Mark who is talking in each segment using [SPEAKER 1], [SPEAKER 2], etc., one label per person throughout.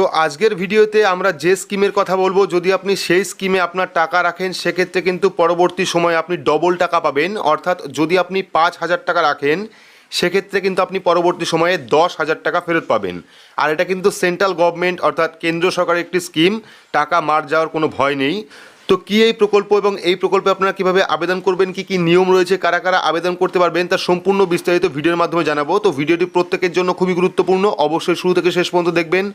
[SPEAKER 1] তো আজকের ভিডিওতে আমরা যে স্কিমের কথা বলব, যদি আপনি সেই স্কিমে আপনার টাকা রাখেন, সেক্ষেত্রে কিন্তু পরবর্তী সময়ে আপনি ডবল টাকা পাবেন। অর্থাৎ যদি আপনি পাঁচ হাজার টাকা রাখেন, সেক্ষেত্রে কিন্তু আপনি পরবর্তী সময়ে দশ হাজার টাকা ফেরত পাবেন। আর এটা কিন্তু সেন্ট্রাল গভর্নমেন্ট অর্থাৎ কেন্দ্র সরকারের একটি স্কিম, টাকা মার যাওয়ার কোনো ভয় নেই। তো কি এই প্রকল্প এবং এই প্রকল্পে আপনারা কীভাবে আবেদন করবেন, কি কি নিয়ম রয়েছে, কারা কারা আবেদন করতে পারবেন তার সম্পূর্ণ বিস্তারিত ভিডিওর মাধ্যমে জানাব। তো ভিডিওটি প্রত্যেকের জন্য খুবই গুরুত্বপূর্ণ। অবশ্যই শুরু থেকে শেষ পর্যন্ত দেখবেন।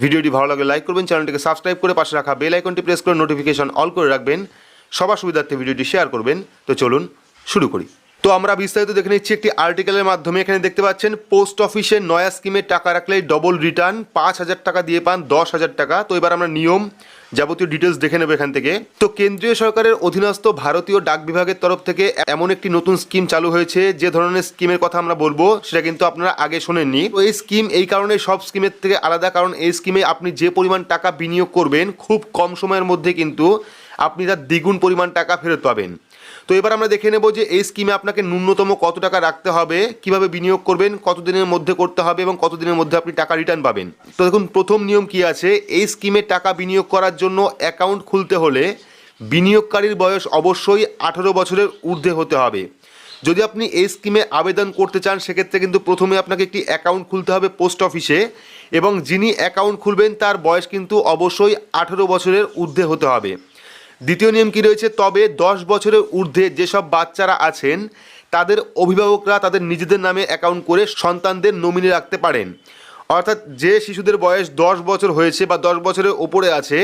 [SPEAKER 1] ভিডিওটি ভালো লাগলে লাইক করবেন, চ্যানেলটিকে সাবস্ক্রাইব করে পাশে রাখা বেল আইকনটি প্রেস করে নোটিফিকেশন অল করে রাখবেন। সবার সুবিধার্থে ভিডিওটি শেয়ার করবেন। তো চলুন শুরু করি। তো আমরা বিস্তারিত দেখে নিচ্ছি একটি আর্টিকেলের মাধ্যমে। এখানে দেখতে পাচ্ছেন পোস্ট অফিসে নয়া স্কিমে টাকা রাখলে ডবল রিটার্ন পাঁচ হাজার টাকা দিয়ে পান, দশ হাজার টাকা। তো এবার আমরা নিয়ম যাবতীয় ডিটেলস দেখে নেব এখান থেকে। তো কেন্দ্রীয় সরকারের অধীনস্থ ভারতীয় ডাক বিভাগের তরফ থেকে এমন একটি নতুন স্কিম চালু হয়েছে, যে ধরনের স্কিমের কথা আমরা বলব, সেটা কিন্তু আপনারা আগে শোনেননি। তো এই স্কিম এই কারণে সব স্কিমের থেকে আলাদা, কারণ এই স্কিমে আপনি যে পরিমাণ টাকা বিনিয়োগ করবেন, খুব কম সময়ের মধ্যে কিন্তু আপনি তার দ্বিগুণ পরিমাণ টাকা ফেরত পাবেন। তো এবার আমরা দেখে নেব যে এই স্কিমে আপনাকে ন্যূনতম কত টাকা রাখতে হবে, কীভাবে বিনিয়োগ করবেন, কতদিনের মধ্যে করতে হবে এবং কতদিনের মধ্যে আপনি টাকা রিটার্ন পাবেন। তো দেখুন, প্রথম নিয়ম কি আছে? এই স্কিমে টাকা বিনিয়োগ করার জন্য অ্যাকাউন্ট খুলতে হলে বিনিয়োগকারীর বয়স অবশ্যই আঠেরো বছরের ঊর্ধ্বে হতে হবে। যদি আপনি এই স্কিমে আবেদন করতে চান, সেক্ষেত্রে কিন্তু প্রথমে আপনাকে একটি অ্যাকাউন্ট খুলতে হবে পোস্ট অফিসে এবং যিনি অ্যাকাউন্ট খুলবেন, তার বয়স কিন্তু অবশ্যই আঠেরো বছরের ঊর্ধ্বে হতে হবে। দ্বিতীয় নিয়ম কি রয়েছে? তবে দশ বছরের ঊর্ধ্বে যেসব বাচ্চারা আছেন, তাদের অভিভাবকরা তাদের নিজেদের নামে অ্যাকাউন্ট করে সন্তানদের নমিনি রাখতে পারেন। অর্থাৎ যে শিশুদের বয়স দশ বছর হয়েছে বা দশ বছরের ওপরে আছে,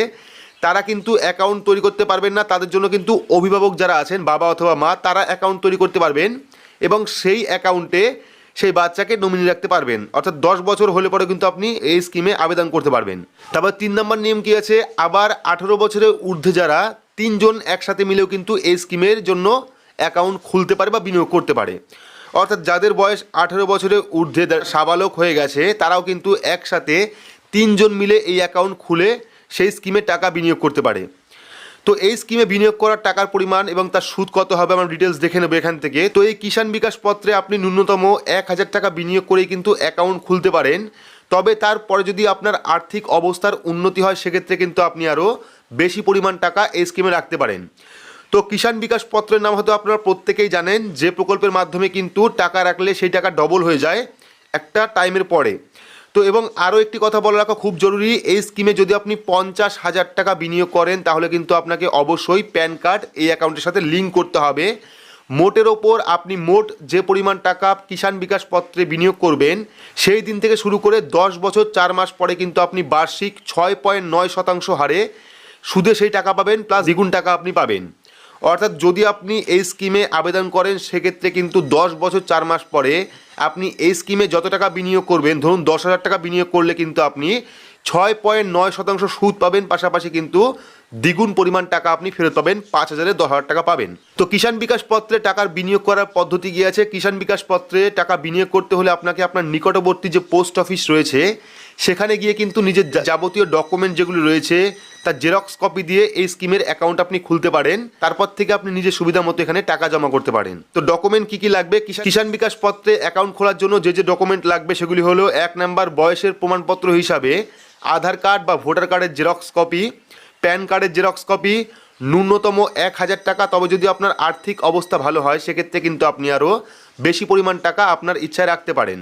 [SPEAKER 1] তারা কিন্তু অ্যাকাউন্ট তৈরি করতে পারবেন না। তাদের জন্য কিন্তু অভিভাবক যারা আছেন, বাবা অথবা মা, তারা অ্যাকাউন্ট তৈরি করতে পারবেন এবং সেই অ্যাকাউন্টে সেই বাচ্চাকে নমিনি রাখতে পারবেন। অর্থাৎ দশ বছর হলে পরে কিন্তু আপনি এই স্কিমে আবেদন করতে পারবেন। তারপর তিন নম্বর নিয়ম কি আছে? আবার আঠেরো বছরের ঊর্ধ্বে যারা তিনজন একসাথে মিলেও কিন্তু এই স্কিমের জন্য অ্যাকাউন্ট খুলতে পারে বা বিনিয়োগ করতে পারে। অর্থাৎ যাদের বয়স আঠেরো বছরের ঊর্ধ্বে সাবালক হয়ে গেছে, তারাও কিন্তু একসাথে তিনজন মিলে এই অ্যাকাউন্ট খুলে সেই স্কিমে টাকা বিনিয়োগ করতে পারে। তো এই স্কিমে বিনিয়োগ করার টাকার পরিমাণ এবং তার সুদ কত হবে আমরা ডিটেলস দেখে নেব এখান থেকে। তো এই কিষাণ বিকাশ পত্রে আপনি ন্যূনতম এক হাজার টাকা বিনিয়োগ করেই কিন্তু অ্যাকাউন্ট খুলতে পারেন। তবে তারপরে যদি আপনার আর্থিক অবস্থার উন্নতি হয়, সেক্ষেত্রে কিন্তু আপনি আরও বেশি পরিমাণ টাকা এই স্কিমে রাখতে পারেন। তো কিষাণ বিকাশ পত্রের নাম হয়তো আপনারা প্রত্যেকেই জানেন, যে প্রকল্পের মাধ্যমে কিন্তু টাকা রাখলে সেই টাকা ডবল হয়ে যায় একটা টাইমের পরে। তো এবং আরও একটি কথা বলে রাখা খুব জরুরি, এই স্কিমে যদি আপনি পঞ্চাশ হাজার টাকা বিনিয়োগ করেন, তাহলে কিন্তু আপনাকে অবশ্যই প্যান কার্ড এই অ্যাকাউন্টের সাথে লিঙ্ক করতে হবে। মোটের ওপর আপনি মোট যে পরিমাণ টাকা কিষাণ বিকাশ পত্রে বিনিয়োগ করবেন, সেই দিন থেকে শুরু করে দশ বছর চার মাস পরে কিন্তু আপনি বার্ষিক ছয় পয়েন্ট নয় শতাংশ হারে সুদে সেই টাকা পাবেন প্লাস দ্বিগুণ টাকা আপনি পাবেন। অর্থাৎ যদি আপনি এই স্কিমে আবেদন করেন, সেক্ষেত্রে কিন্তু দশ বছর চার মাস পরে আপনি এই স্কিমে যত টাকা বিনিয়োগ করবেন, ধরুন দশ হাজার টাকা বিনিয়োগ করলে কিন্তু আপনি ছয় পয়েন্ট নয় শতাংশ সুদ পাবেন, পাশাপাশি কিন্তু দ্বিগুণ পরিমাণ টাকা আপনি ফেরত পাবেন, পাঁচ হাজারে দশ হাজার টাকা পাবেন। তো কিষাণ বিকাশ পত্রে টাকার বিনিয়োগ করার পদ্ধতি গিয়ে আছে? কিষাণ বিকাশ পত্রে টাকা বিনিয়োগ করতে হলে আপনাকে আপনার নিকটবর্তী যে পোস্ট অফিস রয়েছে সেখানে গিয়ে কিন্তু নিজের যাবতীয় ডকুমেন্ট যেগুলি রয়েছে, তার জেরক্স কপি দিয়ে এই স্কিমের অ্যাকাউন্ট আপনি খুলতে পারেন। তারপর থেকে আপনি নিজের সুবিধা মতো এখানে টাকা জমা করতে পারেন। তো ডকুমেন্ট কি কি লাগবে? কিষাণ বিকাশ পত্রে অ্যাকাউন্ট খোলার জন্য যে যে ডকুমেন্ট লাগবে সেগুলি হলো এক নাম্বার বয়সের প্রমাণপত্র হিসাবে, আধার কার্ড বা ভোটার কার্ডের জেরক্স কপি প্যান কার্ডের জেরক্স কপি ন্যূনতম এক হাজার টাকা। তবে যদি আপনার আর্থিক অবস্থা ভালো হয়, সেক্ষেত্রে কিন্তু আপনি আরও বেশি পরিমাণ টাকা আপনার ইচ্ছায় রাখতে পারেন।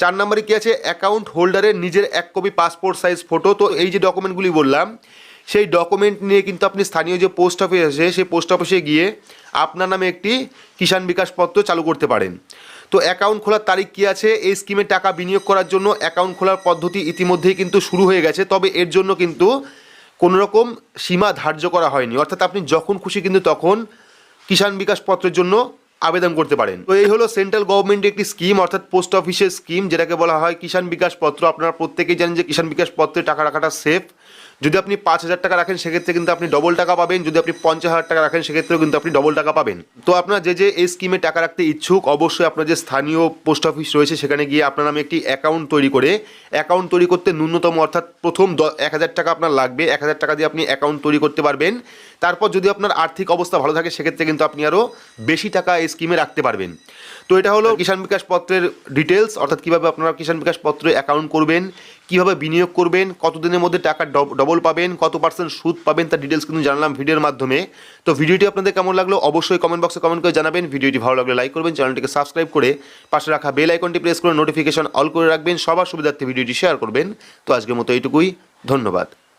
[SPEAKER 1] চার নম্বরে কী আছে? অ্যাকাউন্ট হোল্ডারের নিজের এক কপি পাসপোর্ট সাইজ ফটো তো এই যে ডকুমেন্টগুলি বললাম, সেই ডকুমেন্ট নিয়ে কিন্তু আপনি স্থানীয় যে পোস্ট অফিস আছে, সেই পোস্ট অফিসে গিয়ে আপনার নামে একটি কিষাণ বিকাশ পত্র চালু করতে পারেন। তো অ্যাকাউন্ট খোলার তারিখ কী আছে? এই স্কিমে টাকা বিনিয়োগ করার জন্য অ্যাকাউন্ট খোলার পদ্ধতি ইতিমধ্যেই কিন্তু শুরু হয়ে গেছে। তবে এর জন্য কিন্তু কোনো রকম সীমা ধার্য করা হয়নি। অর্থাৎ আপনি যখন খুশি কিন্তু তখন কিষাণ বিকাশ পত্রের জন্য আবেদন করতে পারেন। তো এই হলো সেন্ট্রাল গভর্নমেন্টের একটি স্কিম, অর্থাৎ পোস্ট অফিসের স্কিম, যেটাকে বলা হয় কিষাণ বিকাশ পত্র। আপনারা প্রত্যেকেই জানেন যে কিষাণ বিকাশ পত্রে টাকা রাখাটা সেফ যদি আপনি পাঁচ হাজার টাকা রাখেন, সেক্ষেত্রে কিন্তু আপনি ডবল টাকা পাবেন। যদি আপনি পঞ্চাশ হাজার টাকা রাখেন, সেক্ষেত্রেও কিন্তু আপনি ডবল টাকা পাবেন। তো আপনার যে যে এই স্কিমে টাকা রাখতে ইচ্ছুক, অবশ্যই আপনার যে স্থানীয় পোস্ট অফিস রয়েছে, সেখানে গিয়ে আপনার নামে একটি অ্যাকাউন্ট তৈরি করে অ্যাকাউন্ট তৈরি করতে ন্যূনতম, অর্থাৎ প্রথম এক হাজার টাকা আপনার লাগবে। এক হাজার টাকা দিয়ে আপনি অ্যাকাউন্ট তৈরি করতে পারবেন। তারপর যদি আপনার আর্থিক অবস্থা ভালো থাকে, সেক্ষেত্রে কিন্তু আপনি আরও বেশি টাকা এই স্কিমে রাখতে পারবেন। তো এটা হলো কিষাণ বিকাশ পত্রের ডিটেলস অর্থাৎ কীভাবে আপনারা কিষাণ বিকাশ পত্রে অ্যাকাউন্ট করবেন, কীভাবে বিনিয়োগ করবেন, কতদিনের মধ্যে টাকা ডব- ডবল পাবেন, কত পার্সেন্ট সুদ পাবেন, তার ডিটেলস কিন্তু জানলাম ভিডিওর মাধ্যমে। তো ভিডিওটি আপনাদের কেমন লাগল অবশ্যই কমেন্ট বক্সে কমেন্ট করে জানাবেন। ভিডিওটি ভালো লাগলে লাইক করবেন, চ্যানেলটিকে সাবস্ক্রাইব করে পাশে রাখা বেল আইকনটি প্রেস করে নোটিফিকেশন অল করে রাখবেন। সবার সুবিধার্থে ভিডিওটি শেয়ার করবেন। তো আজকের মতো এইটুকুই, ধন্যবাদ।